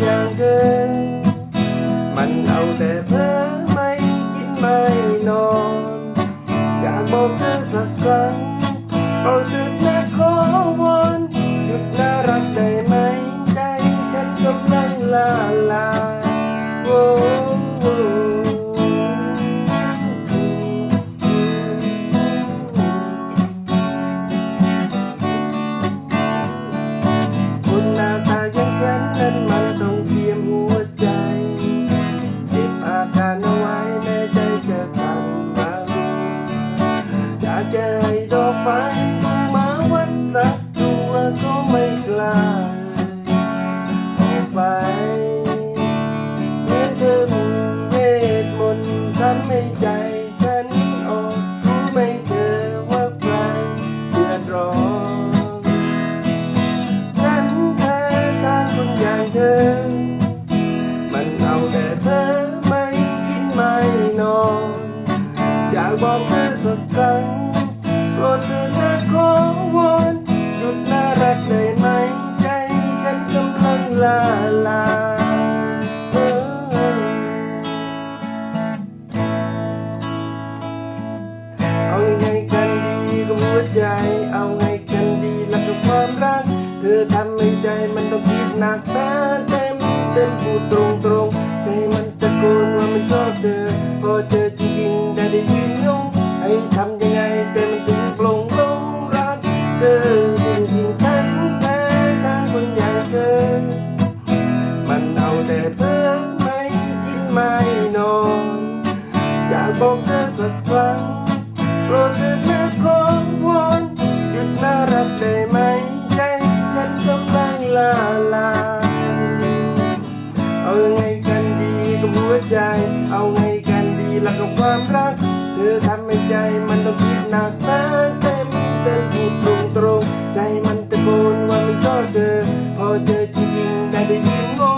ngàn cơn mạnh âu tệ chín mây non. Gã một ให้ดอกไม้ลงมาวัดสักตัวก็ไม่กล้าออกไปเหมือนเธอมีเวทมนต์ทำให้ใจฉันออกรู้ไหมเธอว่าใครเดือดร้อนฉันแพ้ทางคนอย่างเธอ มันเอาแต่เพ้อไม่กินไม่นอนอยากบอกเธอ ใจเอาไงกันดีแล้วกับความรัก เธอทำให้ใจมันต้องคิดหนักแท้เต็มเต็มพูดตรงตรงใจมันตะโกนว่ามันชอบเธอ พอเจอจริงๆได้ได้ยืนยงให้ทำยังไงใจมันถึงปลงลงรักเธอจริงๆฉันแพ้ทางคนอย่างเธอ มันเอาแต่เพ้อไม่กินไม่นอน อยากบอกเธอสักครั้ง โปรดเถิดนะขอวอนหยุดน่ารักได้ไหม ใจฉันกำลังลาลาเอายังไงกันดีกับหัวใจ เอาไงกันดีแล้วกับความรัก เธอทำให้ใจมันต้องคิดหนักแท้เต็มเต็มพูดตรงตรงใจมันตะโกนว่ามันชอบเธอ พอเจอจริงๆได้ได้ยืนงง